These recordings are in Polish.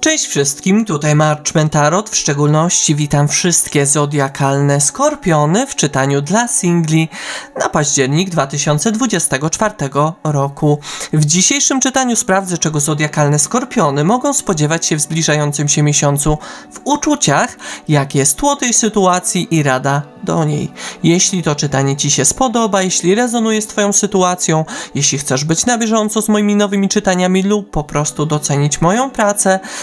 Cześć wszystkim, tutaj Marchman Tarot, w szczególności witam wszystkie zodiakalne skorpiony w czytaniu dla singli na październik 2024 roku. W dzisiejszym czytaniu sprawdzę, czego zodiakalne skorpiony mogą spodziewać się w zbliżającym się miesiącu w uczuciach, jakie jest tło tej sytuacji i rada do niej. Jeśli to czytanie Ci się spodoba, jeśli rezonuje z Twoją sytuacją, jeśli chcesz być na bieżąco z moimi nowymi czytaniami lub po prostu docenić moją pracę,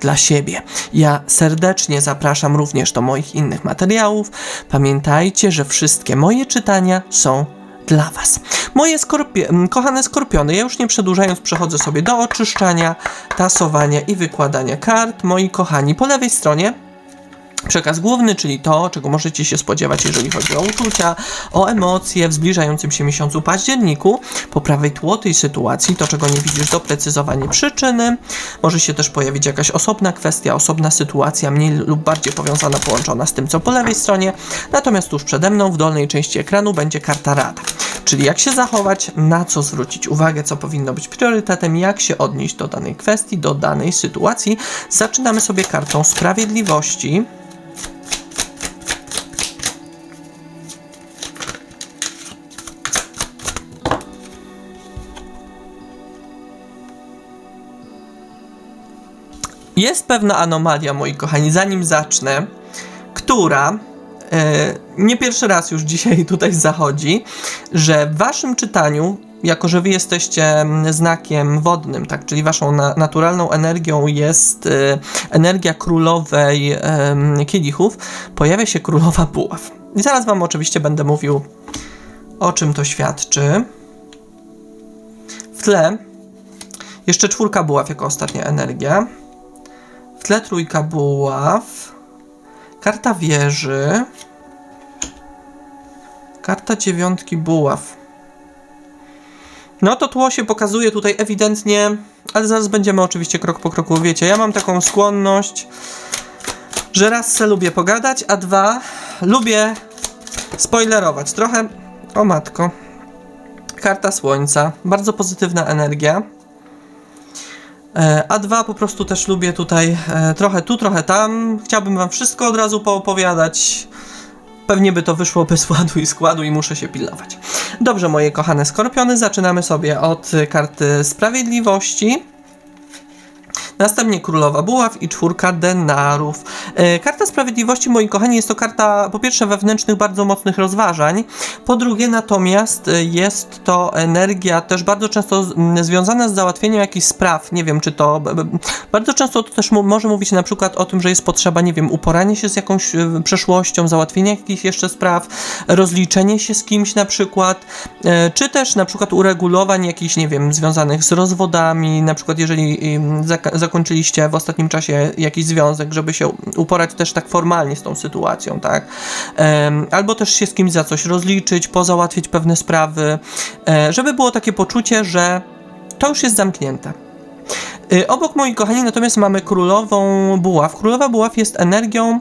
dla siebie. Ja serdecznie zapraszam również do moich innych materiałów. Pamiętajcie, że wszystkie moje czytania są dla Was. Moje m, kochane skorpiony, ja już nie przedłużając, przechodzę sobie do oczyszczania, tasowania i wykładania kart. Moi kochani, po lewej stronie Przekaz główny, czyli to, czego możecie się spodziewać, jeżeli chodzi o uczucia, o emocje w zbliżającym się miesiącu październiku. Po prawej tło tej sytuacji, to czego nie widzisz, doprecyzowanie przyczyny. Może się też pojawić jakaś osobna kwestia, osobna sytuacja, mniej lub bardziej powiązana, połączona z tym, co po lewej stronie. Natomiast tuż przede mną, w dolnej części ekranu, będzie karta rada. Czyli jak się zachować, na co zwrócić uwagę, co powinno być priorytetem, jak się odnieść do danej kwestii, do danej sytuacji. Zaczynamy sobie kartą sprawiedliwości. Jest pewna anomalia, moi kochani, zanim zacznę, która e, nie pierwszy raz już dzisiaj tutaj zachodzi, że w waszym czytaniu, jako że wy jesteście mm, znakiem wodnym, tak, czyli waszą na, naturalną energią jest e, energia królowej em, kielichów, pojawia się królowa buław. I zaraz wam oczywiście będę mówił, o czym to świadczy. W tle jeszcze czwórka buław jako ostatnia energia. W tle trójka buław. Karta wieży. Karta dziewiątki buław. No to tło się pokazuje tutaj ewidentnie, ale zaraz będziemy oczywiście krok po kroku. Wiecie, ja mam taką skłonność, że raz se lubię pogadać, a dwa lubię spoilerować. Trochę, o matko, karta słońca, bardzo pozytywna energia. E, A dwa po prostu też lubię tutaj e, trochę tu, trochę tam. Chciałbym wam wszystko od razu poopowiadać. Pewnie by to wyszło bez ładu i składu i muszę się pilnować. Dobrze, moje kochane skorpiony, zaczynamy sobie od karty sprawiedliwości. Następnie królowa buław i czwórka denarów. E, Karta sprawiedliwości, moi kochani, jest to karta po pierwsze wewnętrznych, bardzo mocnych rozważań. Po drugie, natomiast e, jest to energia też bardzo często związana z załatwieniem jakichś spraw. Nie wiem, czy to. Bardzo często to też może mówić na przykład o tym, że jest potrzeba, nie wiem, uporanie się z jakąś e, przeszłością, załatwienie jakichś jeszcze spraw, rozliczenie się z kimś na przykład, czy też na przykład uregulowań jakichś, nie wiem, związanych z rozwodami, na przykład jeżeli em, zaka- zakończyliście w ostatnim czasie jakiś związek, żeby się uporać też tak formalnie z tą sytuacją, tak? Albo też się z kimś za coś rozliczyć, pozałatwić pewne sprawy, e, żeby było takie poczucie, że to już jest zamknięte. Y, Obok, moi kochani, natomiast mamy królową buław. Królowa buław jest energią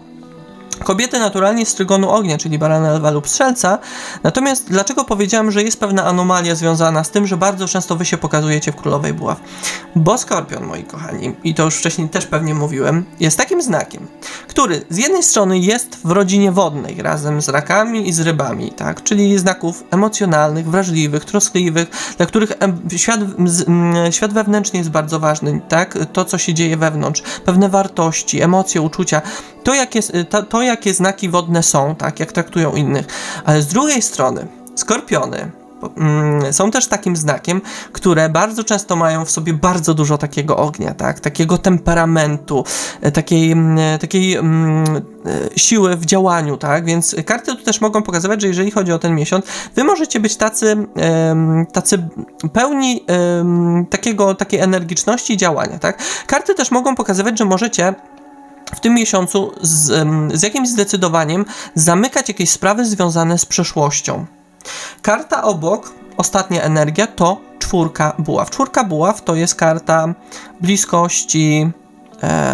kobiety naturalnie z trygonu ognia, czyli barana, lwa lub strzelca. Natomiast dlaczego powiedziałem, że jest pewna anomalia związana z tym, że bardzo często wy się pokazujecie w królowej buław? Bo skorpion, moi kochani, i to już wcześniej też pewnie mówiłem, jest takim znakiem, który z jednej strony jest w rodzinie wodnej razem z rakami i z rybami, tak? Czyli znaków emocjonalnych, wrażliwych, troskliwych, dla których świat, świat wewnętrzny jest bardzo ważny, tak? To, co się dzieje wewnątrz, pewne wartości, emocje, uczucia, to jakie, to, to jakie znaki wodne są, tak? Jak traktują innych. Ale z drugiej strony, skorpiony mm, są też takim znakiem, które bardzo często mają w sobie bardzo dużo takiego ognia, tak? Takiego temperamentu, e, takiej, mm, takiej mm, e, siły w działaniu, tak? Więc karty tu też mogą pokazywać, że jeżeli chodzi o ten miesiąc, wy możecie być tacy, tacy pełni takiego, takiej energiczności działania, tak? Karty też mogą pokazywać, że możecie w tym miesiącu z, z jakimś zdecydowaniem zamykać jakieś sprawy związane z przeszłością. Karta obok, ostatnia energia, to czwórka buław. Czwórka buław to jest karta bliskości,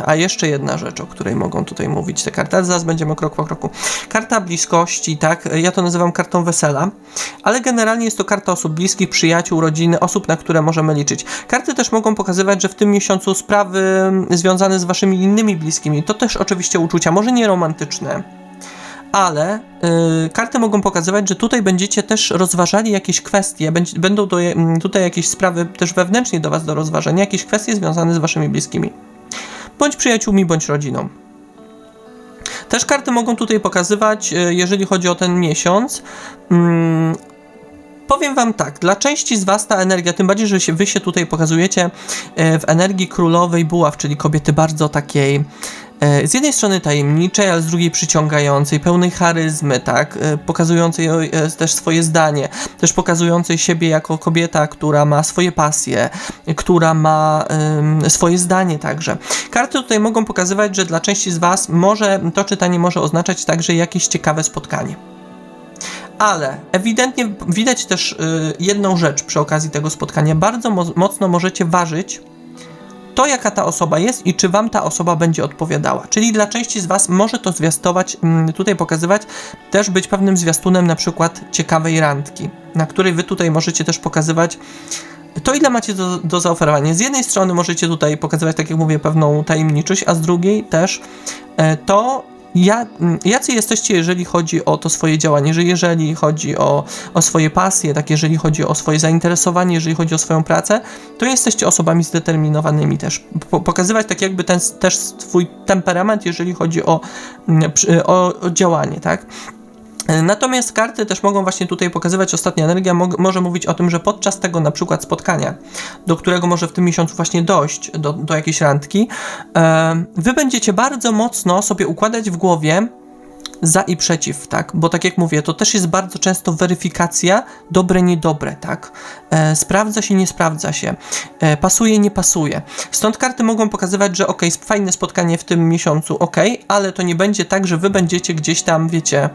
a jeszcze jedna rzecz, o której mogą tutaj mówić te karty, ale zaraz będziemy krok po kroku. Karta bliskości, tak, ja to nazywam kartą wesela, ale generalnie jest to karta osób bliskich, przyjaciół, rodziny, osób, na które możemy liczyć. Karty też mogą pokazywać, że w tym miesiącu sprawy związane z waszymi innymi bliskimi, to też oczywiście uczucia, może nie romantyczne, ale y, karty mogą pokazywać, że tutaj będziecie też rozważali jakieś kwestie, będzie, będą mm, tutaj jakieś sprawy też wewnętrznie do Was do rozważenia, jakieś kwestie związane z Waszymi bliskimi, bądź przyjaciółmi, bądź rodziną. Też karty mogą tutaj pokazywać, y, jeżeli chodzi o ten miesiąc. Powiem Wam tak, dla części z Was ta energia, tym bardziej, że się, Wy się tutaj pokazujecie y, w energii królowej buław, czyli kobiety bardzo takiej e, z jednej strony tajemniczej, ale z drugiej przyciągającej, pełnej charyzmy, tak, e, pokazującej e, też swoje zdanie, też pokazującej siebie jako kobieta, która ma swoje pasje, która ma swoje zdanie także. Karty tutaj mogą pokazywać, że dla części z Was może to czytanie może oznaczać także jakieś ciekawe spotkanie. Ale ewidentnie widać też y, jedną rzecz przy okazji tego spotkania. Bardzo mo- mocno możecie ważyć to, jaka ta osoba jest i czy wam ta osoba będzie odpowiadała. Czyli dla części z was może to zwiastować, mm, tutaj pokazywać, też być pewnym zwiastunem na przykład ciekawej randki, na której wy tutaj możecie też pokazywać to, ile macie do, do zaoferowania. Z jednej strony możecie tutaj pokazywać, tak jak mówię, pewną tajemniczość, a z drugiej też e, to, ja, mm, jacy jesteście, jeżeli chodzi o to swoje działanie, że jeżeli chodzi o, o swoje pasje, tak jeżeli chodzi o swoje zainteresowanie, jeżeli chodzi o swoją pracę, to jesteście osobami zdeterminowanymi też. Po, pokazywać tak jakby ten też swój temperament, jeżeli chodzi o, mm, o, o działanie, tak? Natomiast karty też mogą właśnie tutaj pokazywać, ostatnia energia mo- może mówić o tym, że podczas tego na przykład spotkania, do którego może w tym miesiącu właśnie dojść, do, do jakiejś randki, e, wy będziecie bardzo mocno sobie układać w głowie za i przeciw, tak? Bo tak jak mówię, to też jest bardzo często weryfikacja dobre, niedobre, tak? E, sprawdza się, nie sprawdza się, e, pasuje, nie pasuje. Stąd karty mogą pokazywać, że ok, fajne spotkanie w tym miesiącu, ok, ale to nie będzie tak, że wy będziecie gdzieś tam, wiecie,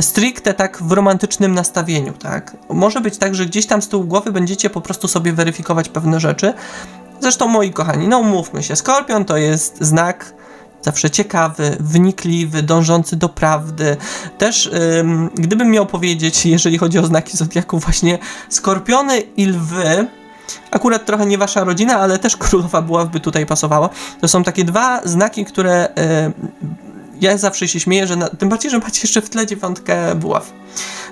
stricte tak w romantycznym nastawieniu, tak? Może być tak, że gdzieś tam z tyłu głowy będziecie po prostu sobie weryfikować pewne rzeczy. Zresztą, moi kochani, no umówmy się, Skorpion to jest znak zawsze ciekawy, wnikliwy, dążący do prawdy. Też, ym, gdybym miał powiedzieć, jeżeli chodzi o znaki zodiaku, właśnie skorpiony i lwy, akurat trochę nie wasza rodzina, ale też królowa buław by tutaj pasowała. To są takie dwa znaki, które ym, ja zawsze się śmieję, że na, tym bardziej, że macie jeszcze w tle dziewiątkę buław.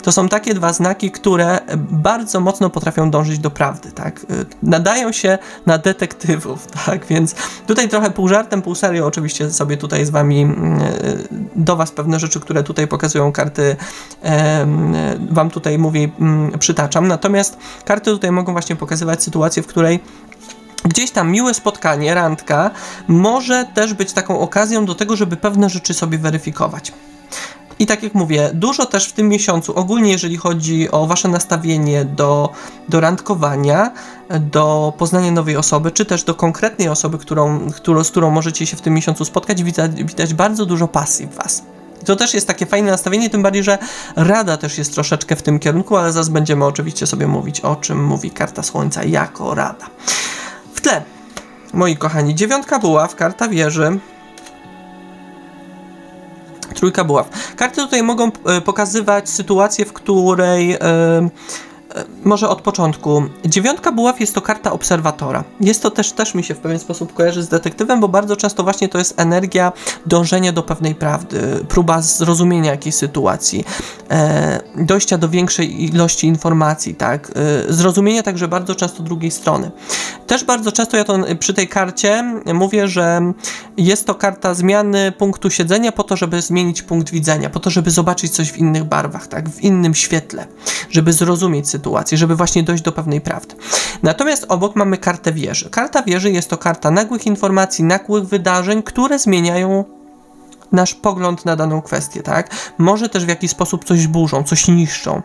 To są takie dwa znaki, które bardzo mocno potrafią dążyć do prawdy, tak? Y, Nadają się na detektywów, tak? Więc tutaj trochę pół żartem, pół serio oczywiście sobie tutaj z wami mm, y, do was pewne rzeczy, które tutaj pokazują karty wam tutaj mówię, mm, przytaczam. Natomiast karty tutaj mogą właśnie pokazywać sytuację, w której gdzieś tam miłe spotkanie, randka, może też być taką okazją do tego, żeby pewne rzeczy sobie weryfikować. I tak jak mówię, dużo też w tym miesiącu, ogólnie jeżeli chodzi o wasze nastawienie do, do randkowania, do poznania nowej osoby, czy też do konkretnej osoby, którą, którą, z którą możecie się w tym miesiącu spotkać, widać, widać bardzo dużo pasji w was. To też jest takie fajne nastawienie, tym bardziej, że rada też jest troszeczkę w tym kierunku, ale zaraz będziemy oczywiście sobie mówić, o czym mówi karta Słońca jako rada. W tle, moi kochani, dziewiątka buław, karta wieży, trójka buław. Karty tutaj mogą e, pokazywać sytuację, w której e, e, może od początku. Dziewiątka buław jest to karta obserwatora. Jest to też, też mi się w pewien sposób kojarzy z detektywem, bo bardzo często właśnie to jest energia dążenia do pewnej prawdy, próba zrozumienia jakiejś sytuacji, dojścia do większej ilości informacji, tak, zrozumienia także bardzo często drugiej strony. Też bardzo często ja to przy tej karcie mówię, że jest to karta zmiany punktu siedzenia po to, żeby zmienić punkt widzenia, po to, żeby zobaczyć coś w innych barwach, tak, w innym świetle, żeby zrozumieć sytuację, żeby właśnie dojść do pewnej prawdy. Natomiast obok mamy kartę wieży. Karta wieży jest to karta nagłych informacji, nagłych wydarzeń, które zmieniają nasz pogląd na daną kwestię, tak? Może też w jakiś sposób coś burzą, coś niszczą.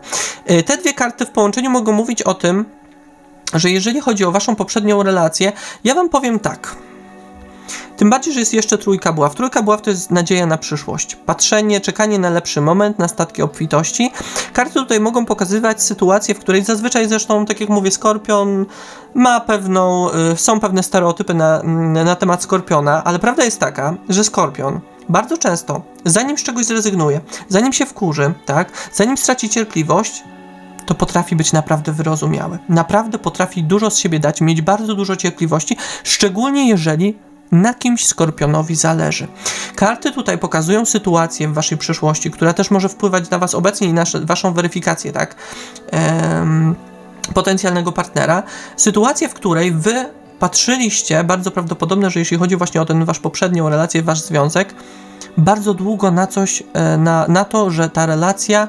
Y, Te dwie karty w połączeniu mogą mówić o tym, że jeżeli chodzi o waszą poprzednią relację, ja wam powiem tak. Tym bardziej, że jest jeszcze trójka buław. Trójka buław to jest nadzieja na przyszłość. Patrzenie, czekanie na lepszy moment, na statki obfitości. Karty tutaj mogą pokazywać sytuację, w której zazwyczaj zresztą, tak jak mówię, Skorpion ma pewną, y, są pewne stereotypy na, na temat Skorpiona, ale prawda jest taka, że Skorpion bardzo często, zanim z czegoś zrezygnuje, zanim się wkurzy, tak, zanim straci cierpliwość, to potrafi być naprawdę wyrozumiały. Naprawdę potrafi dużo z siebie dać, mieć bardzo dużo cierpliwości, szczególnie jeżeli na kimś skorpionowi zależy. Karty tutaj pokazują sytuację w waszej przyszłości, która też może wpływać na was obecnie i na waszą weryfikację, tak? Ehm, potencjalnego partnera. Sytuację, w której wy patrzyliście, bardzo prawdopodobne, że jeśli chodzi właśnie o ten wasz poprzednią relację, wasz związek, bardzo długo na coś, e, na, na to, że ta relacja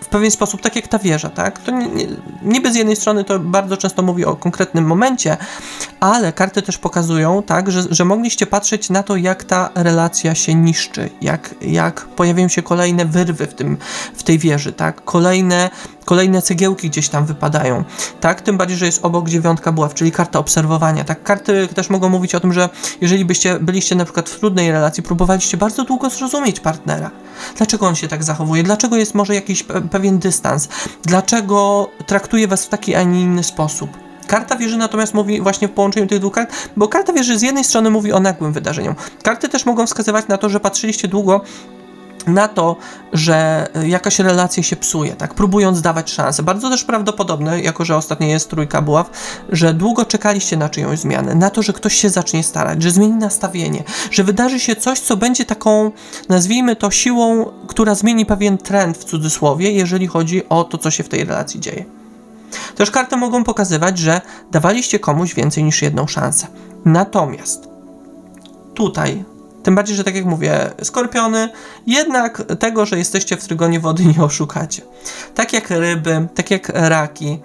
w pewien sposób, tak jak ta wieża, tak? To niby z jednej strony to bardzo często mówi o konkretnym momencie, ale karty też pokazują, tak, że, że mogliście patrzeć na to, jak ta relacja się niszczy, jak, jak pojawiają się kolejne wyrwy w, tym, w tej wieży, tak? Kolejne, kolejne cegiełki gdzieś tam wypadają, tak? Tym bardziej, że jest obok dziewiątka buław, czyli karta obserwowania, tak? Karty też mogą mówić o tym, że jeżeli byście byliście na przykład w trudnej relacji, próbowaliście bardzo długo zrozumieć partnera. Dlaczego on się tak zachowuje? Dlaczego jest może jakiś pewien dystans? Dlaczego traktuje was w taki, a nie inny sposób? Karta wieży natomiast mówi właśnie w połączeniu tych dwóch kart, bo karta wieży z jednej strony mówi o nagłym wydarzeniu. Karty też mogą wskazywać na to, że patrzyliście długo na to, że jakaś relacja się psuje, tak, próbując dawać szansę. Bardzo też prawdopodobne, jako że ostatnio jest trójka buław, że długo czekaliście na czyjąś zmianę, na to, że ktoś się zacznie starać, że zmieni nastawienie, że wydarzy się coś, co będzie taką, nazwijmy to, siłą, która zmieni pewien trend w cudzysłowie, jeżeli chodzi o to, co się w tej relacji dzieje. Też karty mogą pokazywać, że dawaliście komuś więcej niż jedną szansę. Natomiast tutaj tym bardziej, że tak jak mówię, skorpiony, jednak tego, że jesteście w trygonie wody nie oszukacie. Tak jak ryby, tak jak raki,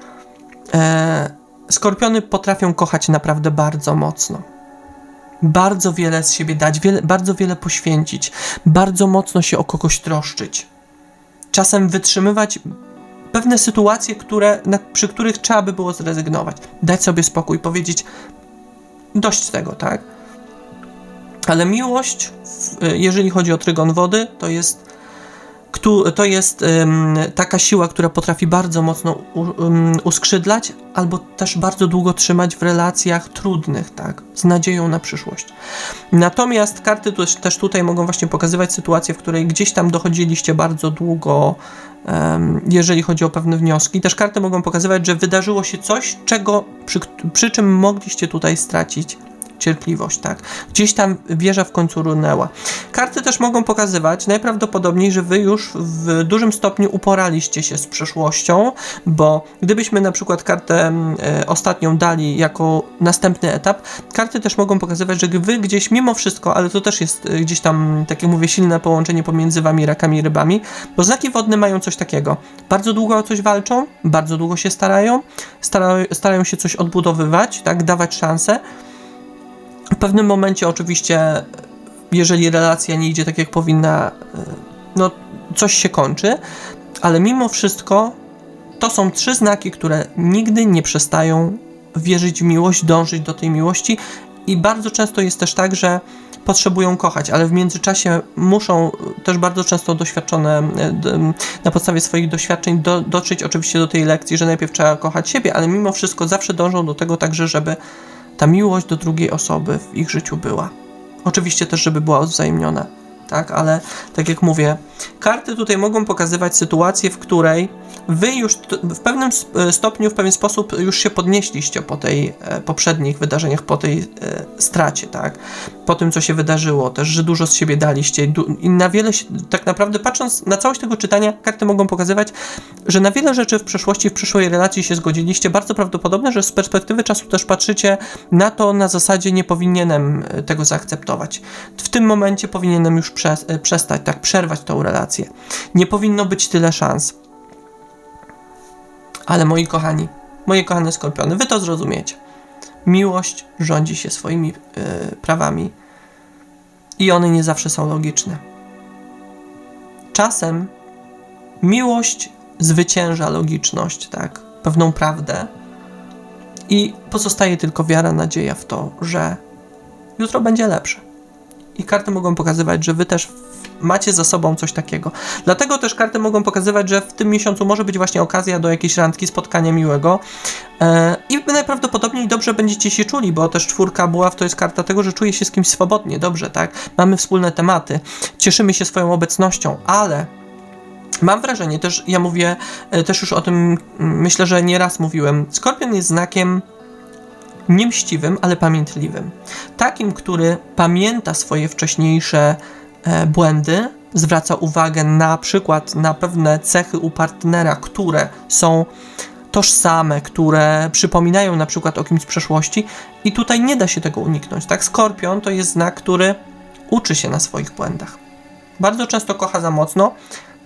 e, skorpiony potrafią kochać naprawdę bardzo mocno. Bardzo wiele z siebie dać, wiele, bardzo wiele poświęcić, bardzo mocno się o kogoś troszczyć. Czasem wytrzymywać pewne sytuacje, które, na, przy których trzeba by było zrezygnować. Dać sobie spokój, powiedzieć dość tego, tak? Ale miłość, jeżeli chodzi o trygon wody, to jest, to jest taka siła, która potrafi bardzo mocno uskrzydlać, albo też bardzo długo trzymać w relacjach trudnych, tak, z nadzieją na przyszłość. Natomiast karty też, tutaj mogą właśnie pokazywać sytuację, w której gdzieś tam dochodziliście bardzo długo, jeżeli chodzi o pewne wnioski. Też karty mogą pokazywać, że wydarzyło się coś, czego, przy, przy czym mogliście tutaj stracić cierpliwość, tak? Gdzieś tam wieża w końcu runęła. Karty też mogą pokazywać najprawdopodobniej, że wy już w dużym stopniu uporaliście się z przeszłością, bo gdybyśmy na przykład kartę e, ostatnią dali jako następny etap, karty też mogą pokazywać, że wy gdzieś mimo wszystko, ale to też jest e, gdzieś tam, tak jak mówię, silne połączenie pomiędzy wami, rakami i rybami, bo znaki wodne mają coś takiego. Bardzo długo o coś walczą, bardzo długo się starają, starają, starają się coś odbudowywać, tak, dawać szansę, pewnym momencie oczywiście, jeżeli relacja nie idzie tak jak powinna, e, no coś się kończy, ale mimo wszystko to są trzy znaki, które nigdy nie przestają wierzyć w miłość, dążyć do tej miłości i bardzo często jest też tak, że potrzebują kochać, ale w międzyczasie muszą też bardzo często doświadczone, e, na podstawie swoich doświadczeń do, dotrzeć oczywiście do tej lekcji, że najpierw trzeba kochać siebie, ale mimo wszystko zawsze dążą do tego także, żeby ta miłość do drugiej osoby w ich życiu była. Oczywiście też, żeby była odwzajemniona, tak, ale tak jak mówię, karty tutaj mogą pokazywać sytuację, w której wy już w pewnym e, stopniu, w pewien sposób już się podnieśliście po tej e, poprzednich wydarzeniach, po tej e, stracie, tak? Po tym, co się wydarzyło, też, że dużo z siebie daliście i na wiele, się, tak naprawdę patrząc na całość tego czytania, karty mogą pokazywać, że na wiele rzeczy w przeszłości, w przyszłej relacji się zgodziliście. Bardzo prawdopodobne, że z perspektywy czasu też patrzycie na to na zasadzie nie powinienem tego zaakceptować. W tym momencie powinienem już przestać, tak, przerwać tą relację. Nie powinno być tyle szans. Ale moi kochani, moje kochane skorpiony, wy to zrozumiecie. Miłość rządzi się swoimi yy, prawami i one nie zawsze są logiczne. Czasem miłość zwycięża logiczność, tak? Pewną prawdę. I pozostaje tylko wiara, nadzieja w to, że jutro będzie lepsze. I karty mogą pokazywać, że wy też macie za sobą coś takiego. Dlatego też karty mogą pokazywać, że w tym miesiącu może być właśnie okazja do jakiejś randki, spotkania miłego. E, I najprawdopodobniej dobrze będziecie się czuli, bo też czwórka buław to jest karta tego, że czuję się z kimś swobodnie, dobrze, tak? Mamy wspólne tematy, cieszymy się swoją obecnością, ale Mam wrażenie, też ja mówię, e, też już o tym mm, myślę, że nieraz mówiłem. Skorpion jest znakiem niemściwym, ale pamiętliwym. Takim, który pamięta swoje wcześniejsze e, błędy, zwraca uwagę na przykład na pewne cechy u partnera, które są tożsame, które przypominają na przykład o kimś z przeszłości i tutaj nie da się tego uniknąć, tak? Skorpion to jest znak, który uczy się na swoich błędach. Bardzo często kocha za mocno,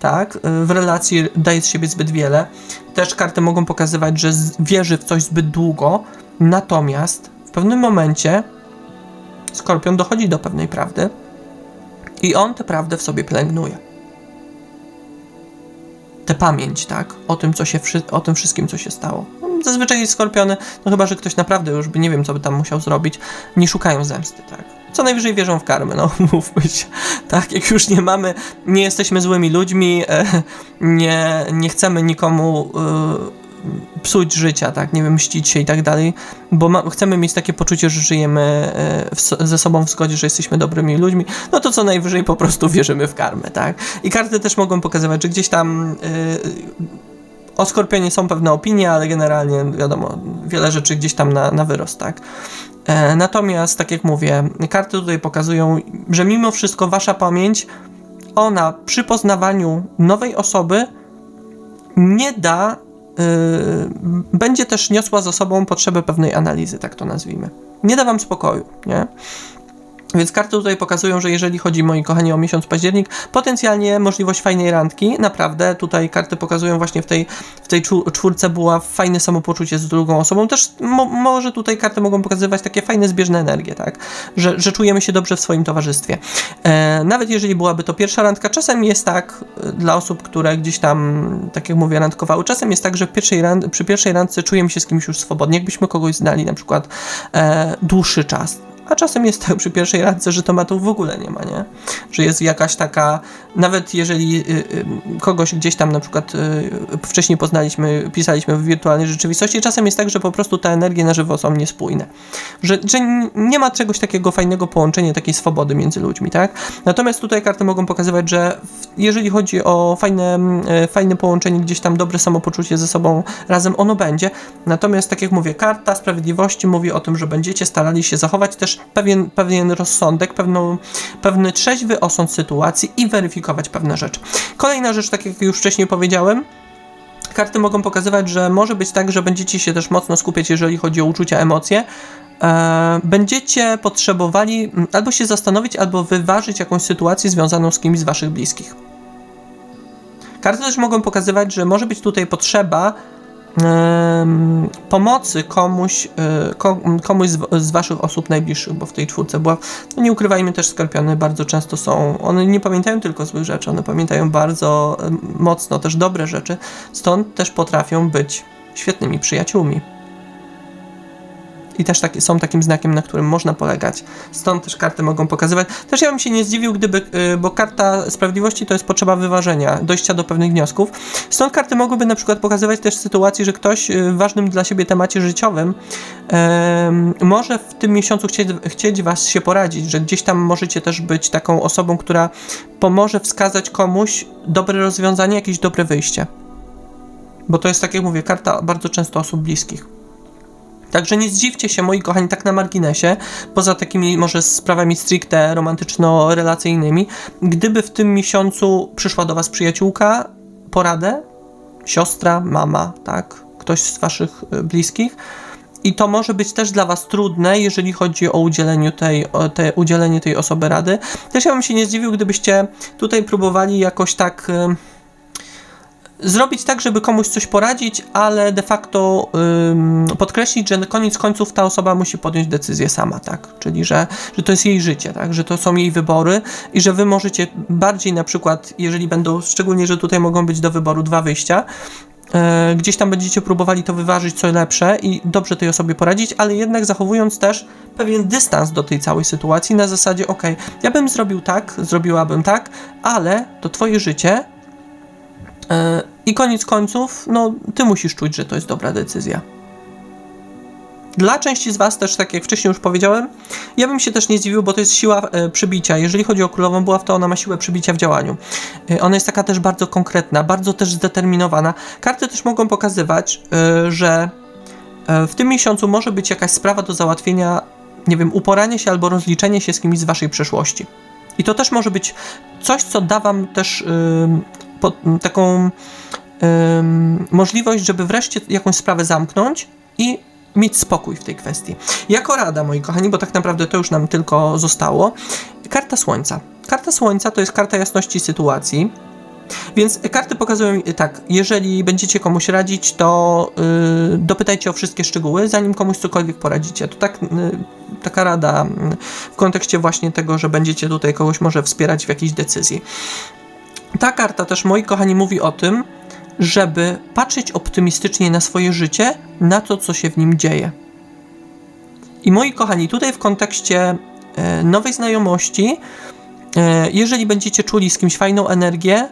tak? W relacji daje z siebie zbyt wiele. Też karty mogą pokazywać, że wierzy w coś zbyt długo, natomiast w pewnym momencie Skorpion dochodzi do pewnej prawdy i on tę prawdę w sobie pielęgnuje. Tę pamięć, tak? O tym, co się, o tym wszystkim, co się stało. Zazwyczaj skorpiony, no chyba, że ktoś naprawdę już by nie wiem, co by tam musiał zrobić, nie szukają zemsty, tak? Co najwyżej wierzą w karmę, no mówmy się. Tak, jak już nie mamy, nie jesteśmy złymi ludźmi, e, nie, nie chcemy nikomu e, psuć życia, tak, nie wiem, mścić się i tak dalej, bo ma, chcemy mieć takie poczucie, że żyjemy e, w, ze sobą w zgodzie, że jesteśmy dobrymi ludźmi, no to co najwyżej po prostu wierzymy w karmę, tak. I karty też mogą pokazywać, że gdzieś tam o Skorpionie są pewne opinie, ale generalnie wiadomo, wiele rzeczy gdzieś tam na, na wyrost, tak? E, natomiast, tak jak mówię, karty tutaj pokazują, że mimo wszystko wasza pamięć, ona przy poznawaniu nowej osoby nie da, yy, będzie też niosła za sobą potrzebę pewnej analizy, tak to nazwijmy. Nie da wam spokoju, nie? Więc karty tutaj pokazują, że jeżeli chodzi, moi kochani, o miesiąc październik, potencjalnie możliwość fajnej randki. Naprawdę tutaj karty pokazują właśnie w tej, w tej czwórce była fajne samopoczucie z drugą osobą. Też mo może tutaj karty mogą pokazywać takie fajne zbieżne energie, tak? Że, że czujemy się dobrze w swoim towarzystwie. E, nawet jeżeli byłaby to pierwsza randka, czasem jest tak e, dla osób, które gdzieś tam, tak jak mówię, randkowały, czasem jest tak, że pierwszej przy pierwszej randce czujemy się z kimś już swobodnie, jakbyśmy kogoś znali na przykład e, dłuższy czas a czasem jest tak przy pierwszej randce, że tomatów w ogóle nie ma, nie? Że jest jakaś taka, nawet jeżeli y, y, kogoś gdzieś tam na przykład y, wcześniej poznaliśmy, pisaliśmy w wirtualnej rzeczywistości, czasem jest tak, że po prostu te energie na żywo są niespójne. Że, że nie ma czegoś takiego fajnego połączenia, takiej swobody między ludźmi, tak? Natomiast tutaj karty mogą pokazywać, że jeżeli chodzi o fajne, fajne połączenie, gdzieś tam dobre samopoczucie ze sobą razem, ono będzie. Natomiast tak jak mówię, karta sprawiedliwości mówi o tym, że będziecie starali się zachować też pewien, pewien rozsądek, pewną, pewny trzeźwy osąd sytuacji i weryfikować pewne rzeczy. Kolejna rzecz, tak jak już wcześniej powiedziałem, karty mogą pokazywać, że może być tak, że będziecie się też mocno skupiać, jeżeli chodzi o uczucia, emocje. E, będziecie potrzebowali albo się zastanowić, albo wyważyć jakąś sytuację związaną z kimś z waszych bliskich. Karty też mogą pokazywać, że może być tutaj potrzeba pomocy komuś, e, komuś z, waszych osób najbliższych, bo w tej czwórce była, no nie ukrywajmy też skorpiony bardzo często są, one nie pamiętają tylko złych rzeczy, one pamiętają bardzo mocno też dobre rzeczy, stąd też potrafią być świetnymi przyjaciółmi i też są takim znakiem, na którym można polegać. Stąd też karty mogą pokazywać. Też ja bym się nie zdziwił, gdyby, y, bo karta sprawiedliwości to jest potrzeba wyważenia, dojścia do pewnych wniosków. Stąd karty mogłyby na przykład pokazywać też sytuację, że ktoś y, w ważnym dla siebie temacie życiowym może w tym miesiącu chcieć, chcieć was się poradzić, że gdzieś tam możecie też być taką osobą, która pomoże wskazać komuś dobre rozwiązanie, jakieś dobre wyjście. Bo to jest, tak jak mówię, karta bardzo często osób bliskich. Także nie zdziwcie się, moi kochani, tak na marginesie, poza takimi może sprawami stricte romantyczno-relacyjnymi, gdyby w tym miesiącu przyszła do Was przyjaciółka, poradę, siostra, mama, tak, ktoś z Waszych y, bliskich, i to może być też dla Was trudne, jeżeli chodzi o udzielenie tej, o te, udzielenie tej osoby rady. Też ja bym się nie zdziwił, gdybyście tutaj próbowali jakoś tak y, zrobić tak, żeby komuś coś poradzić, ale de facto ym, podkreślić, że na koniec końców ta osoba musi podjąć decyzję sama, tak? Czyli, że, że to jest jej życie, tak? Że to są jej wybory i że wy możecie bardziej na przykład, jeżeli będą, szczególnie, że tutaj mogą być do wyboru dwa wyjścia, e, gdzieś tam będziecie próbowali to wyważyć, co lepsze i dobrze tej osobie poradzić, ale jednak zachowując też pewien dystans do tej całej sytuacji na zasadzie, ok, ja bym zrobił tak, zrobiłabym tak, ale to twoje życie i koniec końców, no ty musisz czuć, że to jest dobra decyzja. Dla części z Was też, tak jak wcześniej już powiedziałem, ja bym się też nie zdziwił, bo to jest siła e, przybicia. Jeżeli chodzi o królową buław, to ona ma siłę przybicia w działaniu. E, ona jest taka też bardzo konkretna, bardzo też zdeterminowana. Karty też mogą pokazywać, e, że e, w tym miesiącu może być jakaś sprawa do załatwienia, nie wiem, uporanie się albo rozliczenie się z kimś z Waszej przeszłości. I to też może być coś, co da Wam też ym, po, taką ym, możliwość, żeby wreszcie jakąś sprawę zamknąć i mieć spokój w tej kwestii. Jako rada, moi kochani, bo tak naprawdę to już nam tylko zostało, karta Słońca. Karta Słońca to jest karta jasności sytuacji. Więc karty pokazują tak, jeżeli będziecie komuś radzić, to yy, dopytajcie o wszystkie szczegóły, zanim komuś cokolwiek poradzicie. To tak, yy, taka rada yy, w kontekście właśnie tego, że będziecie tutaj kogoś może wspierać w jakiejś decyzji. Ta karta też, moi kochani, mówi o tym, żeby patrzeć optymistycznie na swoje życie, na to, co się w nim dzieje. I moi kochani, tutaj w kontekście e, nowej znajomości, e, jeżeli będziecie czuli z kimś fajną energię,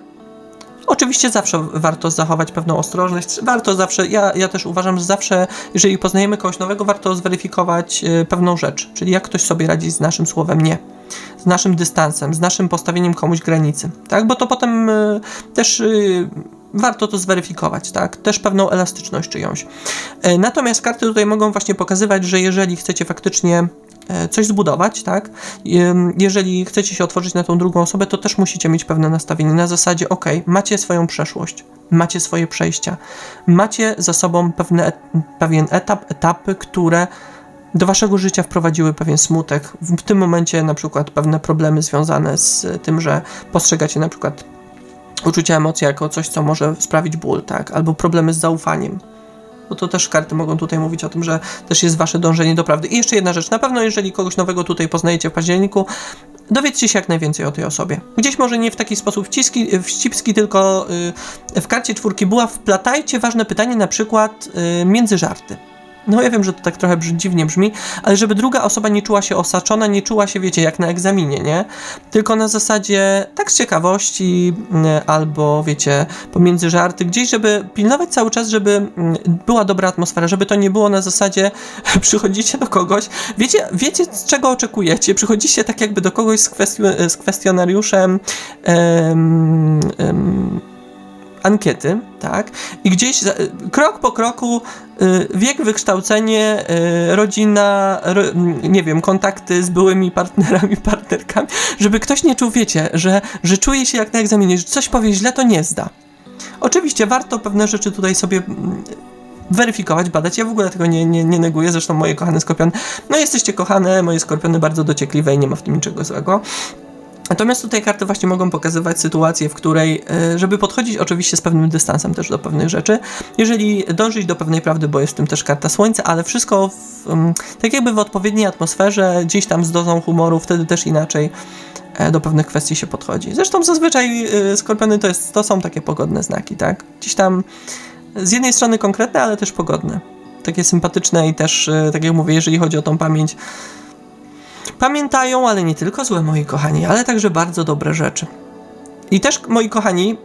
Oczywiście zawsze warto zachować pewną ostrożność. Warto zawsze, ja, ja też uważam, że zawsze, jeżeli poznajemy kogoś nowego, warto zweryfikować y, pewną rzecz, czyli jak ktoś sobie radzi z naszym słowem nie, z naszym dystansem, z naszym postawieniem komuś granicy, tak? Bo to potem y, też y, warto to zweryfikować, tak? Też pewną elastyczność czyjąś. E, natomiast karty tutaj mogą właśnie pokazywać, że jeżeli chcecie faktycznie coś zbudować, tak? Jeżeli chcecie się otworzyć na tą drugą osobę, to też musicie mieć pewne nastawienie na zasadzie, ok, macie swoją przeszłość, macie swoje przejścia, macie za sobą pewne, pewien etap, etapy, które do waszego życia wprowadziły pewien smutek. W tym momencie na przykład pewne problemy związane z tym, że postrzegacie na przykład uczucia emocji jako coś, co może sprawić ból, tak? Albo problemy z zaufaniem. Bo to też karty mogą tutaj mówić o tym, że też jest wasze dążenie do prawdy. I jeszcze jedna rzecz. Na pewno, jeżeli kogoś nowego tutaj poznajecie w październiku, dowiedzcie się jak najwięcej o tej osobie. Gdzieś może nie w taki sposób wciski, wścibski, tylko yy, w karcie czwórki była wplatajcie ważne pytanie, na przykład yy, między żarty. No ja wiem, że to tak trochę dziwnie brzmi, ale żeby druga osoba nie czuła się osaczona, nie czuła się, wiecie, jak na egzaminie, nie? Tylko na zasadzie tak z ciekawości mm, albo, wiecie, pomiędzy żarty, gdzieś, żeby pilnować cały czas, żeby mm, była dobra atmosfera, żeby to nie było na zasadzie przychodzicie do kogoś, wiecie, wiecie czego oczekujecie, przychodzicie tak jakby do kogoś z, kwestion z kwestionariuszem em, em, ankiety, tak? I gdzieś krok po kroku y, wiek, wykształcenie, y, rodzina, nie wiem, kontakty z byłymi partnerami, partnerkami, żeby ktoś nie czuł, wiecie, że, że czuje się jak na egzaminie, że coś powie źle, to nie zda. Oczywiście warto pewne rzeczy tutaj sobie weryfikować, badać. Ja w ogóle tego nie, nie, nie neguję, zresztą moje kochane skorpiony, no jesteście kochane, moje skorpiony bardzo dociekliwe i nie ma w tym niczego złego. Natomiast tutaj karty właśnie mogą pokazywać sytuację, w której, e, żeby podchodzić oczywiście z pewnym dystansem też do pewnych rzeczy, jeżeli dążyć do pewnej prawdy, bo jest w tym też karta słońca, ale wszystko w, tak jakby w odpowiedniej atmosferze, gdzieś tam z dozą humoru, wtedy też inaczej e, do pewnych kwestii się podchodzi. Zresztą zazwyczaj e, skorpiony to, jest, to są takie pogodne znaki, tak? Gdzieś tam z jednej strony konkretne, ale też pogodne. Takie sympatyczne i też, tak jak mówię, jeżeli chodzi o tą pamięć, Pamiętają, ale nie tylko złe, moi kochani, ale także bardzo dobre rzeczy. I też, moi kochani,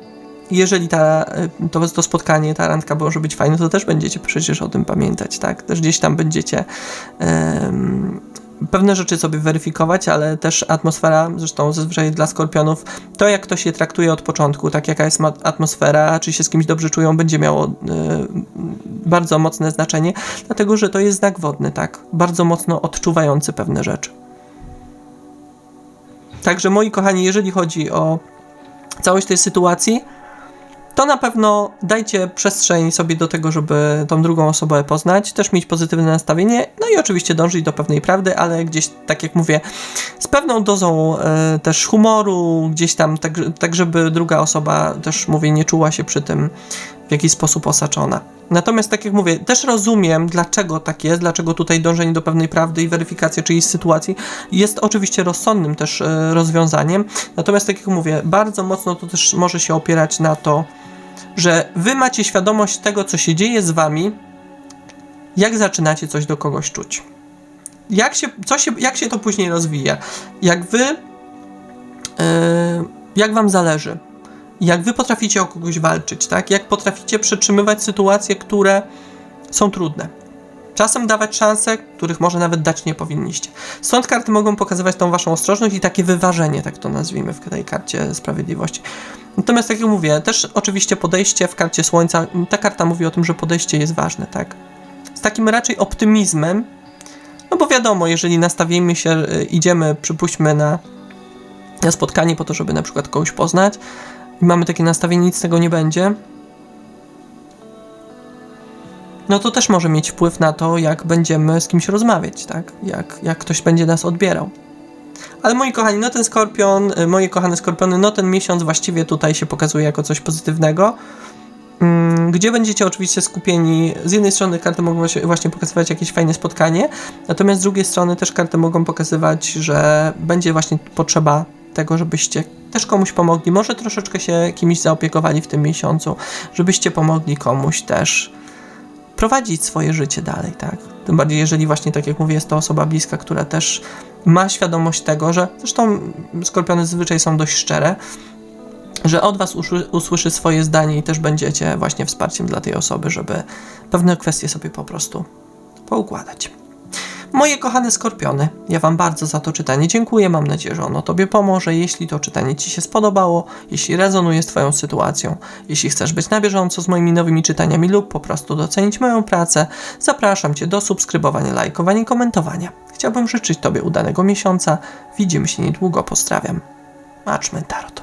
jeżeli ta, to, to spotkanie, ta randka może być fajna, to też będziecie przecież o tym pamiętać, tak? Też gdzieś tam będziecie um, pewne rzeczy sobie weryfikować, ale też atmosfera, zresztą zazwyczaj dla skorpionów, to jak ktoś je traktuje od początku, tak jaka jest atmosfera, czy się z kimś dobrze czują, będzie miało y, bardzo mocne znaczenie, dlatego że to jest znak wodny, tak? Bardzo mocno odczuwający pewne rzeczy. Także moi kochani, jeżeli chodzi o całość tej sytuacji, to na pewno dajcie przestrzeń sobie do tego, żeby tą drugą osobę poznać, też mieć pozytywne nastawienie, no i oczywiście dążyć do pewnej prawdy, ale gdzieś, tak jak mówię, z pewną dozą e, też humoru, gdzieś tam, tak, tak żeby druga osoba też, mówię, nie czuła się przy tym w jakiś sposób osaczona. Natomiast, tak jak mówię, też rozumiem, dlaczego tak jest, dlaczego tutaj dążenie do pewnej prawdy i weryfikacja czyjejś sytuacji jest oczywiście rozsądnym też e, rozwiązaniem. Natomiast, tak jak mówię, bardzo mocno to też może się opierać na to, że wy macie świadomość tego, co się dzieje z wami, jak zaczynacie coś do kogoś czuć. Jak się, co się, jak się to później rozwija. Jak wy, yy, jak wam zależy. Jak wy potraficie o kogoś walczyć, tak? Jak potraficie przetrzymywać sytuacje, które są trudne. Czasem dawać szanse, których może nawet dać nie powinniście. Stąd karty mogą pokazywać tą waszą ostrożność i takie wyważenie, tak to nazwijmy w tej karcie sprawiedliwości. Natomiast tak jak mówię, też oczywiście podejście w karcie słońca, ta karta mówi o tym, że podejście jest ważne, tak? Z takim raczej optymizmem, no bo wiadomo, jeżeli nastawimy się, y, idziemy, przypuśćmy na, na spotkanie po to, żeby na przykład kogoś poznać i mamy takie nastawienie, nic z tego nie będzie, no to też może mieć wpływ na to, jak będziemy z kimś rozmawiać, tak? Jak, jak ktoś będzie nas odbierał. Ale moi kochani, no ten skorpion, y, moje kochane skorpiony, no ten miesiąc właściwie tutaj się pokazuje jako coś pozytywnego. Mm, Gdzie będziecie oczywiście skupieni, z jednej strony karty mogą właśnie pokazywać jakieś fajne spotkanie, natomiast z drugiej strony też karty mogą pokazywać, że będzie właśnie potrzeba tego, żebyście też komuś pomogli, może troszeczkę się kimś zaopiekowali w tym miesiącu, żebyście pomogli komuś też prowadzić swoje życie dalej, tak? Tym bardziej, jeżeli właśnie, tak jak mówię, jest to osoba bliska, która też ma świadomość tego, że zresztą skorpiony zazwyczaj są dość szczere, że od was usłyszy swoje zdanie i też będziecie właśnie wsparciem dla tej osoby, żeby pewne kwestie sobie po prostu poukładać. Moje kochane skorpiony, ja Wam bardzo za to czytanie dziękuję. Mam nadzieję, że ono Tobie pomoże. Jeśli to czytanie Ci się spodobało, jeśli rezonuje z Twoją sytuacją, jeśli chcesz być na bieżąco z moimi nowymi czytaniami lub po prostu docenić moją pracę, zapraszam Cię do subskrybowania, lajkowania i komentowania. Chciałbym życzyć Tobie udanego miesiąca. Widzimy się niedługo. Pozdrawiam. Marczmen Tarot.